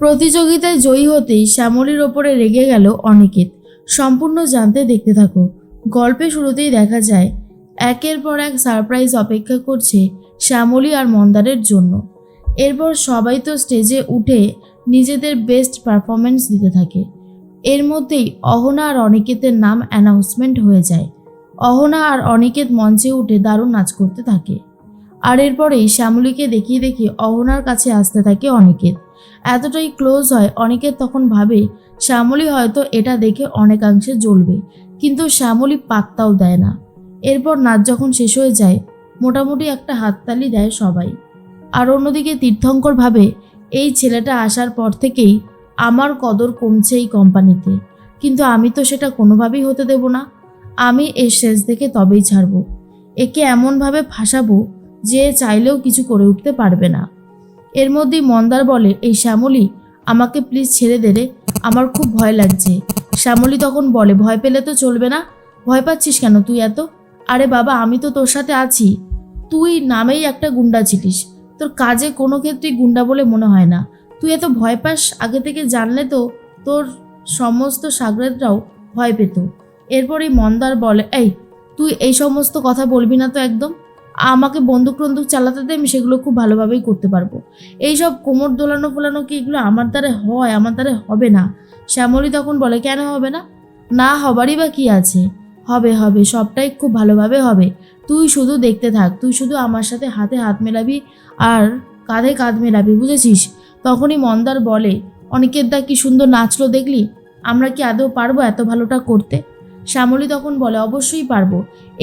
প্রতিযোগিতায় জয়ী হতেই শ্যামলীর ওপরে রেগে গেল অনিকেত। সম্পূর্ণ জানতে দেখতে থাকো। গল্পে শুরুতেই দেখা যায়, একের পর এক সারপ্রাইজ অপেক্ষা করছে শ্যামলী আর মন্দারের জন্য। এরপর সবাই তো স্টেজে উঠে নিজেদের বেস্ট পারফরমেন্স দিতে থাকে। এর মধ্যেই অহনা আর অনিকেতের নাম অ্যানাউন্সমেন্ট হয়ে যায়। অহনা আর অনিকেত মঞ্চে উঠে দারুণ নাচ করতে থাকে। আর এরপরেই শ্যামলীকে দেখিয়ে দেখিয়ে অহনার কাছে আসতে থাকে অনিকেত। এতটাই ক্লোজ হয়, অনিকেত তখন ভাবে, শ্যামলী হয়তো এটা দেখে অনেকাংশে জ্বলবে, কিন্তু শ্যামলী পাত্তাও দেয় না। এরপর নাচ যখন শেষ হয়ে যায়, মোটামুটি একটা হাততালি দেয় সবাই। আর অন্যদিকে তীর্থঙ্কর ভাবে, এই ছেলেটা আসার পর থেকেই আমার কদর কমছে এই কোম্পানিতে, কিন্তু আমি তো সেটা কোনোভাবেই হতে দেব না। আমি এর শেষ দেখে তবেই ছাড়ব। একে এমনভাবে ফাঁসাবো যে চাইলেও কিছু করে উঠতে পারবে না। এর মধ্যেই মন্দার বলে, এই শ্যামলী, আমাকে প্লিজ ছেড়ে দে রে। আমার খুব ভয় লাগছে। শ্যামলী তখন বলে, ভয় পেলে তো চলবে না। ভয় পাচ্ছিস কেন তুই এত? আরে বাবা, আমি তো তোর সাথে আছি। তুই নামেই একটা গুন্ডা ছিলিস। তোর কাজে কোনো ক্ষেত্রেই গুন্ডা বলে মনে হয় না। তুই এত ভয় পাস? আগে থেকে জানলে তো তোর সমস্ত সাগরেদরাও ভয় পেত। এরপরই মন্দার বলে, এই, তুই এই সমস্ত কথা বলবি না তো একদম? আমাকে বন্দুক টন্দুক চালাতে দে আমি সেগুলো খুব ভালোভাবেই করতে পারব। এইসব কোমর দোলানো ফোলানো কি এগুলো আমার দ্বারা হয়? আমার দ্বারা হবে না। শ্যামলী তখন বলে, কেন হবে না? না হবারই বা কি আছে? হবে হবে, সবটাই খুব ভালোভাবে হবে। তুই শুধু দেখতে থাক, তুই শুধু আমার সাথে হাতে হাত মেলাবি আর কাঁধে কাঁধ মেলাবি, বুঝেছিস? তখনই মন্দার বলে অনেকের দা কি সুন্দর নাচলো দেখলি? আমরা কি আদৌ পারব এত ভালোটা করতে? শ্যামলী তখন বলে, অবশ্যই পারব।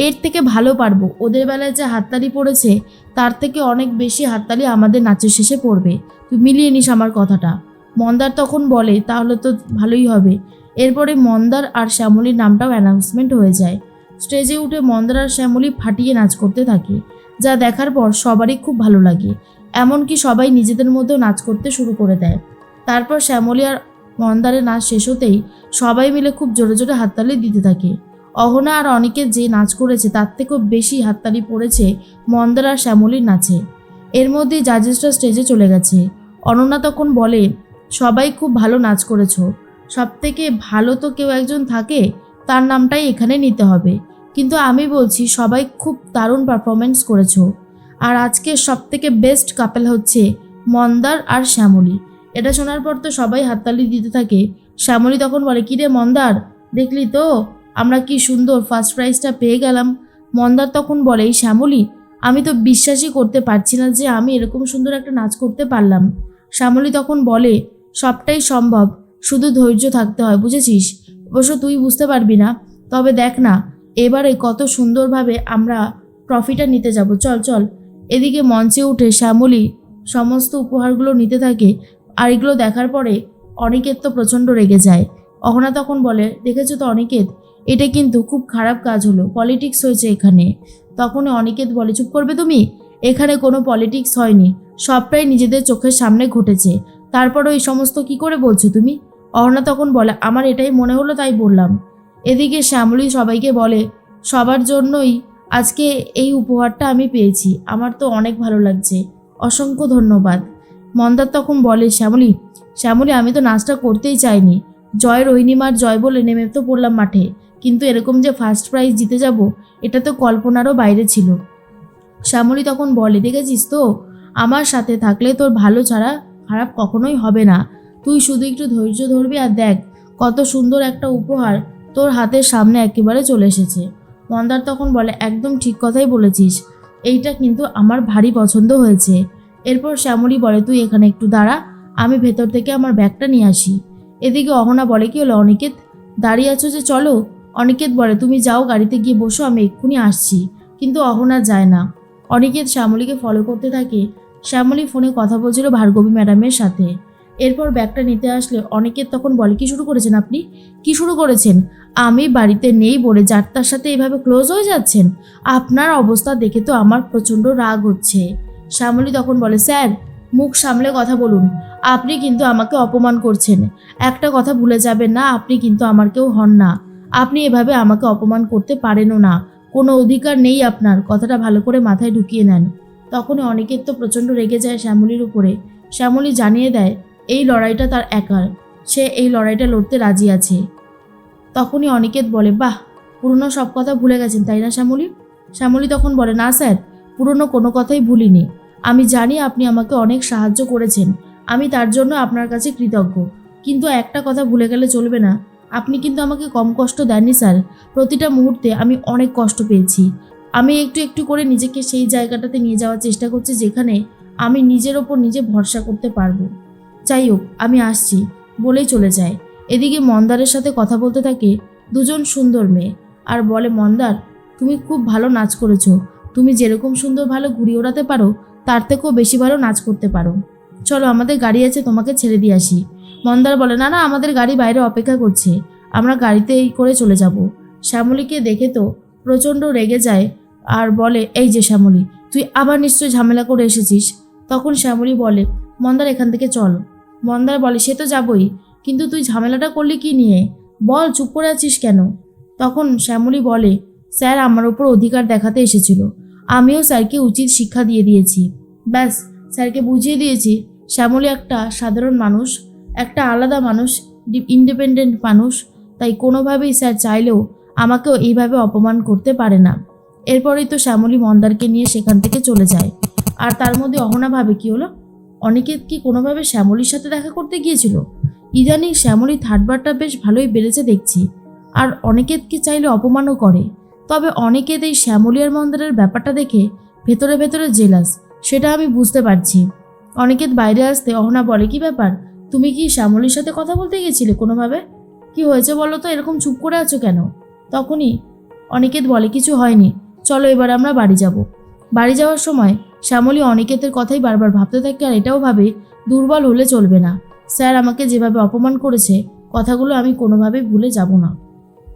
এর থেকে ভালো পারব। ওদের বেলায় যে হাততালি পড়েছে, তার থেকে অনেক বেশি হাততালি আমাদের নাচের শেষে পড়বে। তুই মিলিয়ে নিস আমার কথাটা। মন্দার তখন বলে, তাহলে তো ভালোই হবে। এরপরে মন্দার আর শ্যামলীর নামটাও অ্যানাউন্সমেন্ট হয়ে যায়। স্টেজে উঠে মন্দার আর শ্যামলী ফাটিয়ে নাচ করতে থাকে, যা দেখার পর সবারই খুব ভালো লাগে। এমনকি সবাই নিজেদের মধ্যেও নাচ করতে শুরু করে দেয়। তারপর শ্যামলী আর মন্দারের নাচ শেষ হতেই সবাই মিলে খুব জোরে জোরে হাততালি দিতে থাকে। অহনা আর অনেকে যে নাচ করেছে তার থেকেও বেশি হাততালি পড়েছে মন্দার আর শ্যামলীর নাচে। এর মধ্যেই জাজেসরা স্টেজে চলে গেছে। অনন্যা তখন বলে, সবাই খুব ভালো নাচ করেছ। সব থেকে ভালো তো কেউ একজন থাকে, তার নামটাই এখানে নিতে হবে। কিন্তু আমি বলছি, সবাই খুব দারুণ পারফরমেন্স করেছ। আর আজকে সব থেকে বেস্ট কাপেল হচ্ছে মন্দার আর শ্যামলী। এটা শোনার পর তো সবাই হাততালি দিতে থাকে। শ্যামলী তখন বলে, কিরে মন্দার, দেখলি তো? আমরা কি সুন্দর ফার্স্ট প্রাইজটা পেয়ে গেলাম। মন্দার তখন বলে, এই শ্যামলী, আমি তো বিশ্বাসই করতে পারছি না যে আমি এরকম সুন্দর একটা নাচ করতে পারলাম। শ্যামলী তখন বলে, সবটাই সম্ভব, শুধু ধৈর্য থাকতে হয়, বুঝেছিস? অবশ্য তুই বুঝতে পারবি না। তবে দেখ না, এবারে কত সুন্দরভাবে আমরা ট্রফিটা নিতে যাব। চল চল। এদিকে মঞ্চে উঠে শ্যামলী সমস্ত উপহারগুলো নিতে থাকে। আর এগুলো দেখার পরে অনিকেত তো প্রচণ্ড রেগে যায়। অহনা তখন বলে, দেখেছ তো অনিকেত? এটা কিন্তু খুব খারাপ কাজ হলো, পলিটিক্স হয়েছে এখানে। তখনই অনিকেত বলে, চুপ করবে তুমি? এখানে কোনো পলিটিক্স হয়নি। সবটাই নিজেদের চোখের সামনে ঘটেছে। তারপরও এই সমস্ত কি করে বলছো তুমি? অহনা তখন বলে, আমার এটাই মনে হলো তাই বললাম। এদিকে শ্যামলী সবাইকে বলে, সবার জন্যই আজকে এই উপহারটা আমি পেয়েছি। আমার তো অনেক ভালো লাগছে। অসংখ্য ধন্যবাদ। মন্দার তখন বলে, শ্যামলী শ্যামলী, আমি তো নাচটা করতেই চাইনি। জয় রোহিণীমার জয় বলে নেমে তো পড়লাম মাঠে। কিন্তু এরকম যে ফার্স্ট প্রাইজ জিতে যাব, এটা তো কল্পনারও বাইরে ছিল। শ্যামলী তখন বলে, দেখেছিস তো, আমার সাথে থাকলে তোর ভালো ছাড়া খারাপ কখনোই হবে না। তুই শুধু একটু ধৈর্য ধরবি আর দেখ, কত সুন্দর একটা উপহার তোর হাতের সামনে একেবারে চলে এসেছে। মন্দার তখন বলে, একদম ঠিক কথাই বলেছিস। এইটা কিন্তু আমার ভারী পছন্দ হয়েছে। এরপর শ্যামলী বলে, তুই এখানে একটু দাঁড়া, আমি ভেতর থেকে আমার ব্যাগটা নিয়ে আসি। এদিকে অহনা বলে, কি হলো অনিকেত? দাঁড়িয়ে আছো যে, চলো। অনিকেত বলে, তুমি যাও, গাড়িতে গিয়ে বসো, আমি এক্ষুনি আসছি। কিন্তু অহনা যায় না। অনিকেত শ্যামলীকে ফলো করতে থাকে। শ্যামলী ফোনে কথা বলছিল ভার্গবী ম্যাডামের সাথে। এরপর ব্যাগটা নিতে আসলে অনিকেত তখন বলে, কি শুরু করেছেন আপনি? কি শুরু করেছেন? আমি বাড়িতে নেই বলে যার তার সাথে এভাবে ক্লোজ হয়ে যাচ্ছেন? আপনার অবস্থা দেখে তো আমার প্রচণ্ড রাগ হচ্ছে। শ্যামলী তখন বলে, স্যার, মুখ সামলে কথা বলুন। আপনি কিন্তু আমাকে অপমান করছেন। একটা কথা ভুলে যাবেন না, আপনি কিন্তু আমার কেউ হন না। আপনি এভাবে আমাকে অপমান করতে পারেনও না। কোনো অধিকার নেই আপনার। কথাটা ভালো করে মাথায় ঢুকিয়ে নেন। তখনই অনেকের তো প্রচণ্ড রেগে যায় শ্যামলীর উপরে। শ্যামলী জানিয়ে দেয়, এই লড়াইটা তার একার। সে এই লড়াইটা লড়তে রাজি আছে। তখনই অনিকেত বলে, বাহ, পুরনো সব কথা ভুলে গেছেন, তাই না শ্যামলী? শ্যামলী তখন বলে, না স্যার পুরনো কোনো কথাই ভুলিনি। আমি জানি আপনি আমাকে অনেক সাহায্য করেছেন। আমি তার জন্য আপনার কাছে কৃতজ্ঞ। কিন্তু একটা কথা ভুলে গেলে চলবে না। আপনি কিন্তু আমাকে কম কষ্ট দেননি, স্যার। প্রতিটা মুহূর্তে আমি অনেক কষ্ট পেয়েছি। আমি একটু একটু করে নিজেকে সেই জায়গাটাতে নিয়ে যাওয়ার চেষ্টা করছি যেখানে আমি নিজের ওপর নিজে ভরসা করতে পারব। যাই হোক, আমি আসছি। বলেই চলে যায়। এদিকে মন্দারের সাথে কথা বলতে থাকে দুজন সুন্দর মেয়ে। আর বলে, মন্দার, তুমি খুব ভালো নাচ করেছ। তুমি যেরকম সুন্দর ভালো ঘুরি ওড়াতে পারো, তার থেকেও বেশি ভালো নাচ করতে পারো। চলো, আমাদের গাড়ি আছে, তোমাকে ছেড়ে দিয়ে আসি। মন্দার বলে, না না, আমাদের গাড়ি বাইরে অপেক্ষা করছে। আমরা গাড়িতে এই করে চলে যাব। শ্যামলীকে দেখে তো প্রচণ্ড রেগে যায় আর বলে, এই যে শ্যামলী, তুই আবার নিশ্চয়ই ঝামেলা করে এসেছিস? তখন শ্যামলী বলে, মন্দার, এখান থেকে চল। মন্দার বলে, সে তো যাবই, কিন্তু তুই ঝামেলাটা করলি কি নিয়ে? বল, চুপ করে আছিস কেন? তখন শ্যামলী বলে, স্যার, আমার ওপর অধিকার দেখাতে এসেছিল। আমিও স্যারকে উচিত শিক্ষা দিয়ে দিয়েছি। ব্যাস, স্যারকে বুঝিয়ে দিয়েছি, শ্যামলী একটা সাধারণ মানুষ, একটা আলাদা মানুষ ইন্ডিপেন্ডেন্ট মানুষ, তাই কোনোভাবেই স্যার চাইলেও আমাকেও এইভাবে অপমান করতে পারে না। এরপরেই তো শ্যামলী মন্দারকে নিয়ে সেখান থেকে চলে যায়। আর তার মধ্যে অহনা ভাবে কি হলো? অনিকেত কি কোনোভাবে শ্যামলীর সাথে দেখা করতে গিয়েছিল? ইদানিং শ্যামলী থার্ডবারটা বেশ ভালোই বেড়েছে দেখছি। আর অনিকেত কি চাইলে অপমানও করে। তবে অনিকেত এই শ্যামলী মন্দিরের ব্যাপারটা দেখে ভেতরে ভেতরে জেলাস সেটা আমি বুঝতে পারছি। অনিকেত বাইরে আসতে অহনা বলে, কি ব্যাপার? তুমি কি শ্যামলীর সাথে কথা বলতে গেছিলে কোনোভাবে? কি হয়েছে বলো তো, এরকম চুপ করে আছো কেন? তখনই অনিকেত বলে, কিছু হয়নি, চলো এবার আমরা বাড়ি যাব। বাড়ি যাওয়ার সময় শ্যামলী অনিকেতের কথাই বারবার ভাবতে থাকে আর এটাও ভাবে দুর্বল হলে চলবে না। স্যার আমাকে যেভাবে অপমান করেছে, কথাগুলো আমি কোনোভাবেই ভুলে যাব না।